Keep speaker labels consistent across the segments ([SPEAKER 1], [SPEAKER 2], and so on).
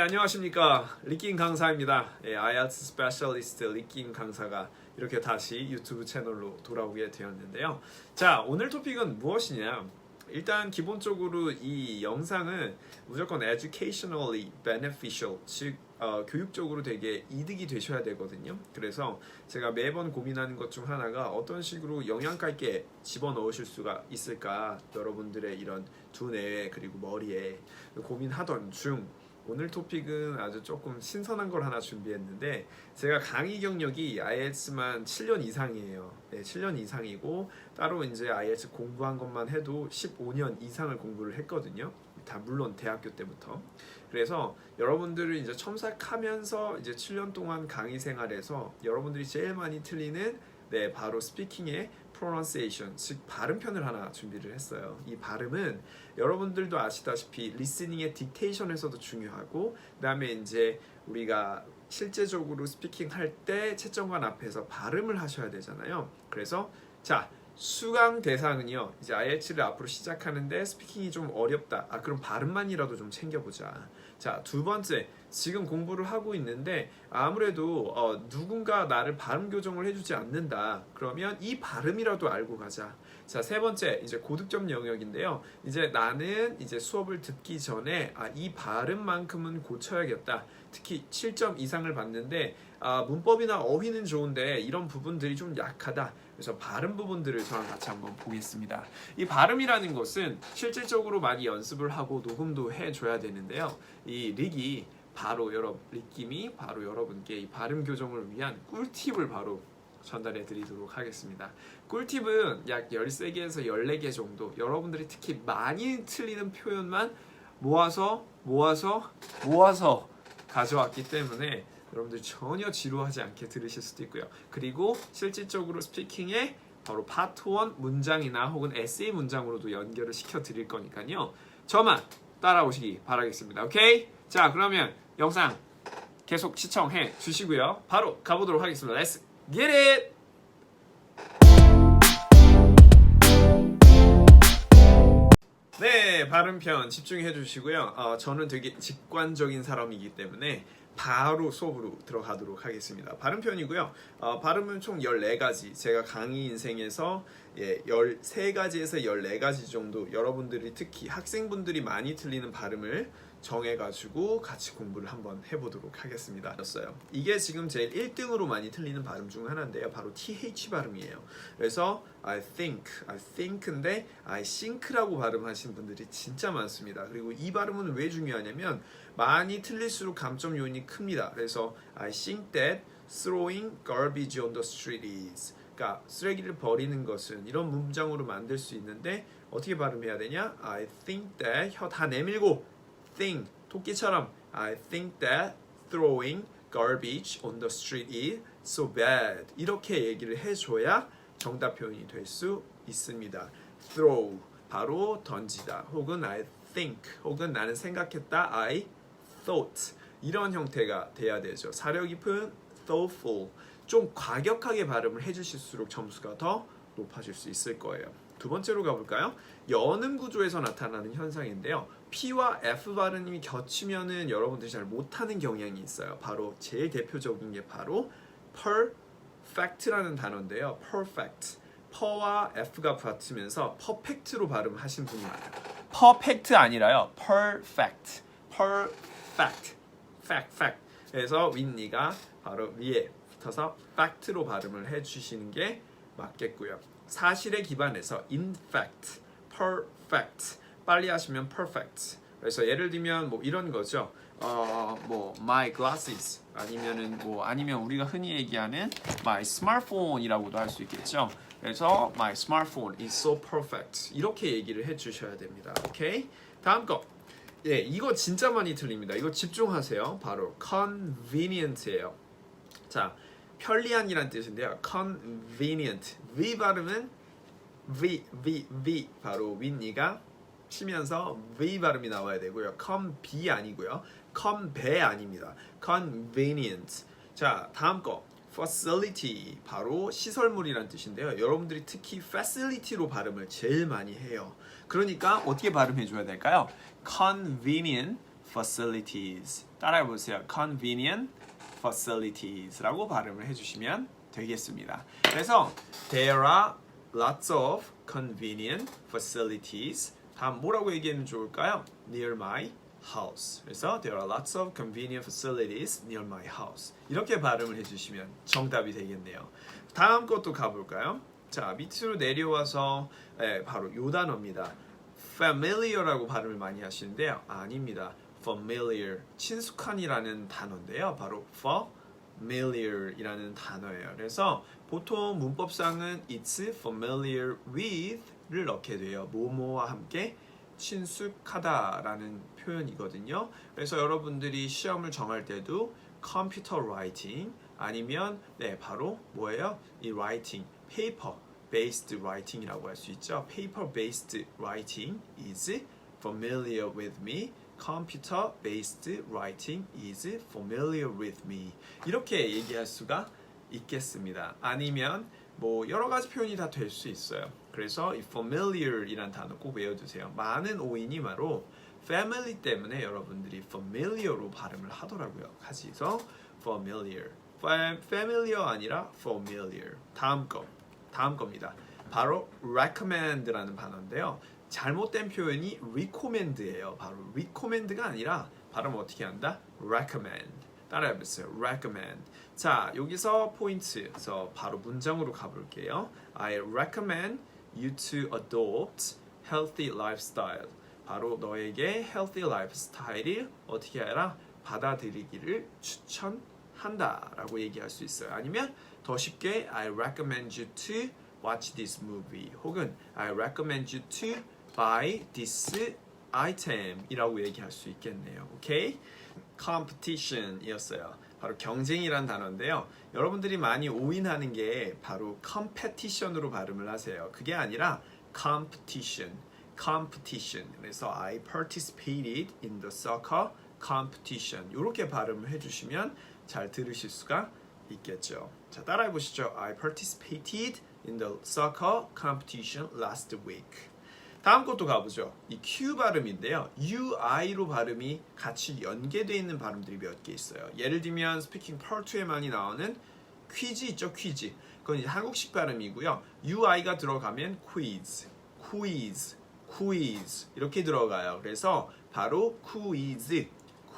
[SPEAKER 1] 안녕하십니까 리낀 강사입니다. 예, IELTS 스페셜리스트 리낀 강사가 이렇게 다시 유튜브 채널로 돌아오게 되었는데요. 자 오늘 토픽은 무엇이냐? 일단 기본적으로 이 영상은 무조건 educationally beneficial 즉 어, 교육적으로 되게 이득이 되셔야 되거든요. 그래서 제가 매번 고민하는 것 중 하나가 어떤 식으로 영양가 있게 집어 넣으실 수가 있을까 여러분들의 이런 두뇌에 그리고 머리에 고민하던 중 오늘 토픽은 아주 조금 신선한 걸 하나 준비했는데 제가 강의 경력이 IELTS만 7년 이상이에요. 네, 7년 이상이고 따로 이제 IELTS 공부한 것만 해도 15년 이상을 공부를 했거든요. 다 물론 대학교 때부터. 그래서 여러분들을 이제 첨삭하면서 이제 7년 동안 강의 생활에서 여러분들이 제일 많이 틀리는 네 바로 스피킹의 pronunciation 즉 발음편을 하나 준비를 했어요. 이 발음은 여러분들도 아시다시피 리스닝의 딕테이션에서도 중요하고 그다음에 이제 우리가 실제적으로 스피킹 할 때 채점관 앞에서 발음을 하셔야 되잖아요. 그래서 자 수강 대상은요 이제 IELTS를 앞으로 시작하는데 스피킹이 좀 어렵다. 아 그럼 발음만이라도 좀 챙겨보자. 자 두 번째 지금 공부를 하고 있는데 아무래도 어, 누군가 나를 발음 교정을 해주지 않는다. 그러면 이 발음이라도 알고 가자. 자 세 번째 이제 고득점 영역인데요. 이제 나는 이제 수업을 듣기 전에 아, 이 발음만큼은 고쳐야겠다. 특히 7점 이상을 받는데 아, 문법이나 어휘는 좋은데 이런 부분들이 좀 약하다. 그래서 발음 부분들을 저랑 같이 한번 보겠습니다. 이 발음이라는 것은 실질적으로 많이 연습을 하고 녹음도 해줘야 되는데요. 이 릭이 바로 여러분 릭김이 바로 여러분께 이 발음 교정을 위한 꿀팁을 바로 전달해 드리도록 하겠습니다. 꿀팁은 약 13개에서 14개 정도 여러분들이 특히 많이 틀리는 표현만 모아서 모아서 모아서 가져왔기 때문에 여러분들 전혀 지루하지 않게 들으실 수도 있고요. 그리고 실질적으로 스피킹에 바로 파트 1 문장이나 혹은 에세이 문장으로도 연결을 시켜 드릴 거니까요. 저만 따라오시기 바라겠습니다. 오케이? 자, 그러면 영상 계속 시청해 주시고요. 바로 가보도록 하겠습니다. Let's get it! 네, 발음편 집중해 주시고요. 어, 저는 되게 직관적인 사람이기 때문에 바로 수업으로 들어가도록 하겠습니다. 발음편이고요. 어, 발음은 총 14가지. 제가 강의 인생에서 예, 13가지에서 14가지 정도 여러분들이 특히 학생분들이 많이 틀리는 발음을 정해가지고 같이 공부를 한번 해보도록 하겠습니다. 였어요. 이게 지금 제일 1등으로 많이 틀리는 발음 중 하나인데요. 바로 TH 발음이에요. 그래서 I think, I think인데 I think라고 발음하신 분들이 진짜 많습니다. 그리고 이 발음은 왜 중요하냐면 많이 틀릴수록 감점 요인이 큽니다. 그래서 I think that throwing garbage on the street is 그러니까 쓰레기를 버리는 것은 이런 문장으로 만들 수 있는데 어떻게 발음해야 되냐? I think that 혀 다 내밀고 think 토끼처럼 I think that throwing garbage on the street is so bad 이렇게 얘기를 해줘야 정답 표현이 될 수 있습니다. throw 바로 던지다 혹은 I think 혹은 나는 생각했다 I thought 이런 형태가 돼야 되죠. 사려 깊은 thoughtful 좀 과격하게 발음을 해주실수록 점수가 더 높아질 수 있을 거예요. 두 번째로 가볼까요? 연음 구조에서 나타나는 현상인데요. P와 F 발음이 겹치면은 여러분들이 잘 못하는 경향이 있어요. 바로 제일 대표적인 게 바로 perfect라는 단어인데요. perfect. 퍼와 F가 붙으면서 perfect로 발음하신 분이 많아요. perfect 아니라요. perfect. perfect. fact, fact. 그래서 윗니가 바로 위에 붙어서 fact로 발음을 해 주시는 게 맞겠고요. 사실에 기반해서 in fact, perfect. 빨리 하시면 perfect. 그래서 예를 들면 뭐 이런 거죠. 어, 뭐 my glasses 아니면은 뭐 아니면 우리가 흔히 얘기하는 my smartphone이라고도 할 수 있겠죠. 그래서 my smartphone is so perfect. 이렇게 얘기를 해 주셔야 됩니다. 오케이? 다음 거. 예, 이거 진짜 많이 틀립니다. 이거 집중하세요. 바로 convenient예요. 자, 편리한이란 뜻인데요. convenient. V 발음은 V, V, V. 바로 윗니가 치면서 V 발음이 나와야 되고요. come be 아니고요. come be 아닙니다. convenient. 자, 다음 거. facility. 바로 시설물이란 뜻인데요. 여러분들이 특히 facility로 발음을 제일 많이 해요. 그러니까 어떻게 발음해 줘야 될까요? convenient facilities. 따라해 보세요. convenient facilities라고 발음을 해 주시면 되겠습니다. 그래서 there are lots of convenient facilities. 다음 뭐라고 얘기하면 좋을까요? Near my house. 그래서 there are lots of convenient facilities near my house. 이렇게 발음을 해주시면 정답이 되겠네요. 다음 것도 가볼까요? 자 밑으로 내려와서 예, 바로 요 단어입니다. familiar라고 발음을 많이 하시는데요. 아닙니다. familiar 친숙한이라는 단어인데요. 바로 familiar이라는 단어예요. 그래서 보통 문법상은 it's familiar with 를 넣게 돼요. 뭐뭐와 함께 친숙하다라는 표현이거든요. 그래서 여러분들이 시험을 정할 때도 컴퓨터 라이팅 아니면 네 바로 뭐예요? 이 라이팅 paper based writing이라고 할 수 있죠. paper based writing is familiar with me. computer based writing is familiar with me. 이렇게 얘기할 수가 있겠습니다. 아니면 뭐 여러 가지 표현이 다 될 수 있어요. 그래서 이 familiar이란 단어 꼭 외워두세요. 많은 오인이 바로 family 때문에 여러분들이 familiar로 발음을 하더라고요. 해서 familiar, Fam- familiar 아니라 familiar. 다음 거, 다음 겁니다. 바로 recommend라는 단어인데요. 잘못된 표현이 recommend예요. 바로 recommend가 아니라 발음 어떻게 한다? recommend. 따라해보세요. recommend. 자, 여기서 포인트에서 바로 문장으로 가볼게요. I recommend you to adopt healthy lifestyle. 바로 너에게 healthy lifestyle을 어떻게 해라? 받아들이기를 추천한다라고 얘기할 수 있어요. 아니면 더 쉽게 I recommend you to watch this movie 혹은 I recommend you to buy this item이라고 얘기할 수 있겠네요. 오케이? competition이었어요. 바로 경쟁이란 단어인데요. 여러분들이 많이 오인하는 게 바로 competition으로 발음을 하세요. 그게 아니라 competition, competition. 그래서 I participated in the soccer competition. 이렇게 발음을 해주시면 잘 들으실 수가 있겠죠. 자, 따라해 보시죠. I participated in the soccer competition last week. 다음 것도 가보죠. 이 Q 발음인데요. UI로 발음이 같이 연계되어 있는 발음들이 몇 개 있어요. 예를 들면 스피킹 펄2에 많이 나오는 퀴즈 있죠, 퀴즈. 그건 이제 한국식 발음이고요. UI가 들어가면 quiz, quiz, quiz 이렇게 들어가요. 그래서 바로 quiz,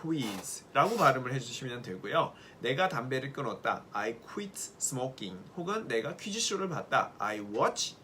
[SPEAKER 1] quiz라고 발음을 해주시면 되고요. 내가 담배를 끊었다. I quit smoking. 혹은 내가 퀴즈쇼를 봤다. I watch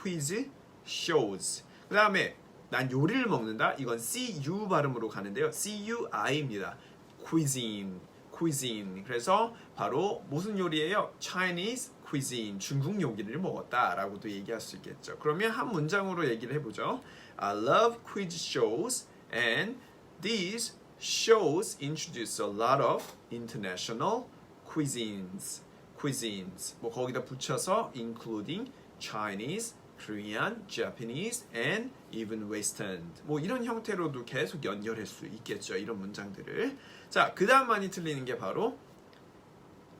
[SPEAKER 1] quiz shows. 그 다음에 난 요리를 먹는다. 이건 CU 발음으로 가는데요. CUI입니다. cuisine, cuisine. 그래서 바로 무슨 요리예요? Chinese cuisine, 중국 요리를 먹었다라고도 얘기할 수 있겠죠. 그러면 한 문장으로 얘기를 해보죠. I love quiz shows and these shows introduce a lot of international cuisines. cuisines. 뭐 거기다 붙여서 including Chinese, Korean, Japanese, and even Western. 뭐 이런 형태로도 계속 연결할 수 있겠죠. 이런 문장들을. 자, 그 다음 많이 틀리는 게 바로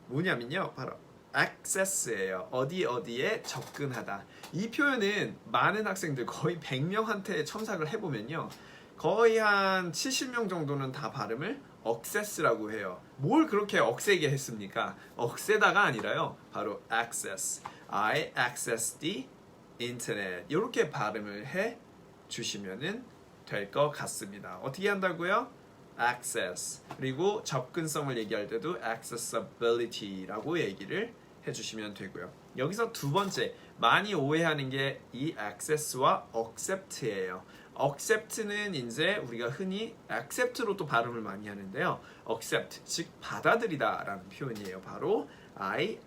[SPEAKER 1] 뭐냐면요. 바로 access예요. 어디 어디에 접근하다. 이 표현은 많은 학생들 거의 100명한테 첨삭을 해보면요. 거의 한 70명 정도는 다 발음을 access라고 해요. 뭘 그렇게 억세게 했습니까? 억세다가 아니라요. 바로 access. I access the internet. 이렇게 발음을 해 주시면은 될 것 같습니다. 어떻게 한다고요? access. 그리고 접근성을 얘기할 때도 accessibility라고 얘기를 해주시면 되고요. 여기서 두 번째 많이 오해하는 게 이 access와 accept예요. accept는 이제 우리가 흔히 accept로 또 발음을 많이 하는데요. accept 즉 받아들이다라는 표현이에요. 바로 I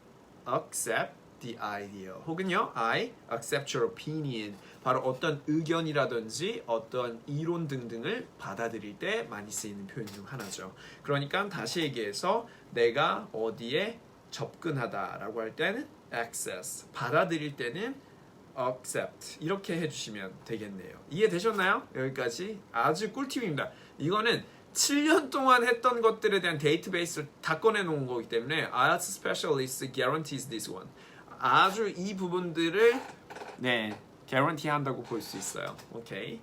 [SPEAKER 1] accept the idea 혹은요 I accept your opinion 바로 어떤 의견이라든지 어떤 이론 등등을 받아들일 때 많이 쓰이는 표현 중 하나죠. 그러니까 다시 얘기해서 내가 어디에 접근하다라고 할 때는 access 받아들일 때는 accept 이렇게 해주시면 되겠네요. 이해되셨나요? 여기까지 아주 꿀팁입니다. 이거는 7년 동안 했던 것들에 대한 데이터베이스를 다 꺼내놓은 거기 때문에 IELTS Specialist guarantees this one. 아주 이 부분들을 네, guarantee 한다고 볼 수 있어요. 오케이.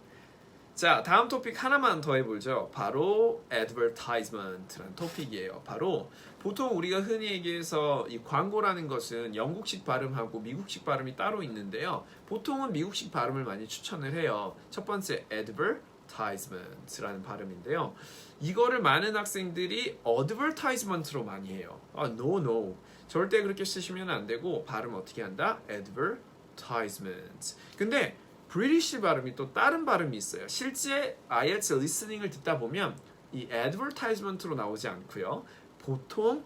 [SPEAKER 1] 자, 다음 토픽 하나만 더 해보죠. 바로 advertisement라는 토픽이에요. 바로 보통 우리가 흔히 얘기해서 이 광고라는 것은 영국식 발음하고 미국식 발음이 따로 있는데요. 보통은 미국식 발음을 많이 추천을 해요. 첫 번째 advertisement라는 발음인데요. 이거를 많은 학생들이 advertisement로 많이 해요. 아, no, no. 절대 그렇게 쓰시면 안 되고 발음 어떻게 한다? advertisement. 근데 브리티시 발음이 또 다른 발음이 있어요. 실제 IELTS 리스닝을 듣다 보면 이 advertisement로 나오지 않고요. 보통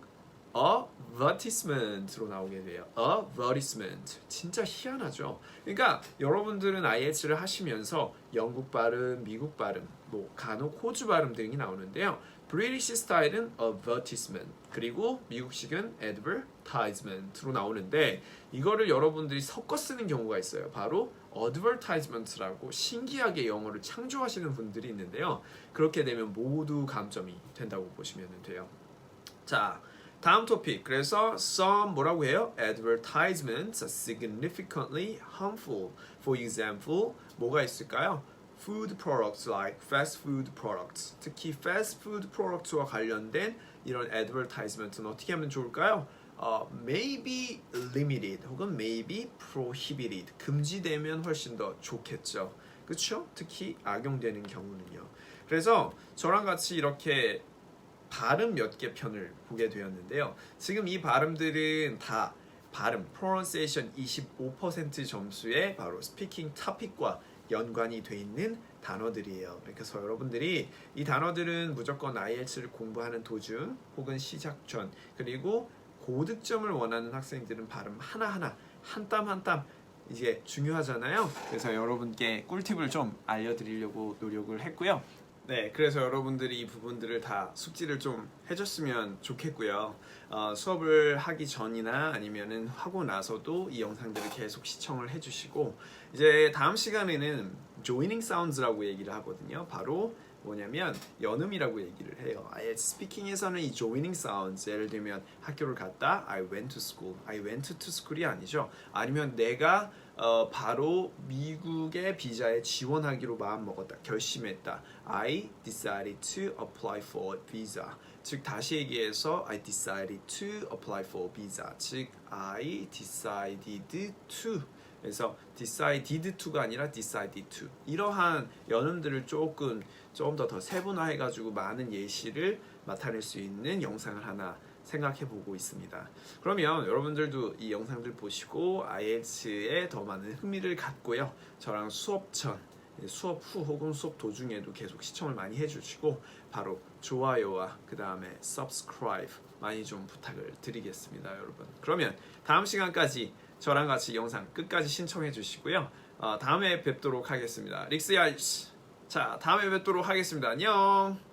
[SPEAKER 1] advertisement로 나오게 돼요. advertisement. 진짜 희한하죠. 그러니까 여러분들은 IELTS를 하시면서 영국 발음, 미국 발음, 뭐 간혹 호주 발음 등이 나오는데요. 브리티시 스타일은 advertisement 그리고 미국식은 advertisement로 나오는데 이거를 여러분들이 섞어 쓰는 경우가 있어요. 바로 advertisement라고 신기하게 영어를 창조하시는 분들이 있는데요. 그렇게 되면 모두 감점이 된다고 보시면 돼요. 자, 다음 토픽. 그래서 some 뭐라고 해요? Advertisements are significantly harmful. For example, 뭐가 있을까요? Food products like fast food products. 특히 fast food products와 관련된 이런 advertisement는 어떻게 하면 좋을까요? 어, maybe limited 혹은 maybe prohibited 금지되면 훨씬 더 좋겠죠. 그렇죠? 특히 악용되는 경우는요. 그래서 저랑 같이 이렇게 발음 몇 개 편을 보게 되었는데요. 지금 이 발음들은 다 발음 pronunciation 25% 점수의 바로 스피킹 토픽과 연관이 돼 있는 단어들이에요. 그래서 여러분들이 이 단어들은 무조건 IELTS를 공부하는 도중 혹은 시작 전 그리고 고득점을 원하는 학생들은 발음 하나하나 한 땀 한 땀 이게 중요하잖아요. 그래서 여러분께 꿀팁을 좀 알려드리려고 노력을 했고요. 네, 그래서 여러분들이 이 부분들을 다 숙지를 좀 해줬으면 좋겠고요. 어, 수업을 하기 전이나 아니면은 하고 나서도 이 영상들을 계속 시청을 해주시고 이제 다음 시간에는 joining sounds라고 얘기를 하거든요. 바로 뭐냐면 연음이라고 얘기를 해요. 아예 스피킹에서는 이 joining sounds 예를 들면 학교를 갔다 I went to school, I went to school이 아니죠. 아니면 내가 어, 바로 미국의 비자에 지원하기로 마음 먹었다, 결심했다. I decided to apply for visa. 즉 다시 얘기해서 I decided to apply for visa. 즉 I decided to 그래서 decided to가 아니라 decided to 이러한 연음들을 조금 좀더더 세분화해 가지고 많은 예시를 나타낼 수 있는 영상을 하나 생각해 보고 있습니다. 그러면 여러분들도 이 영상들 보시고 IELTS에 더 많은 흥미를 갖고요. 저랑 수업 전, 수업 후 혹은 수업 도중에도 계속 시청을 많이 해주시고 바로 좋아요와 그 다음에 subscribe 많이 좀 부탁을 드리겠습니다, 여러분. 그러면 다음 시간까지 저랑 같이 영상 끝까지 신청해 주시고요. 어, 다음에 뵙도록 하겠습니다. 릭스야, 자 다음에 뵙도록 하겠습니다. 안녕.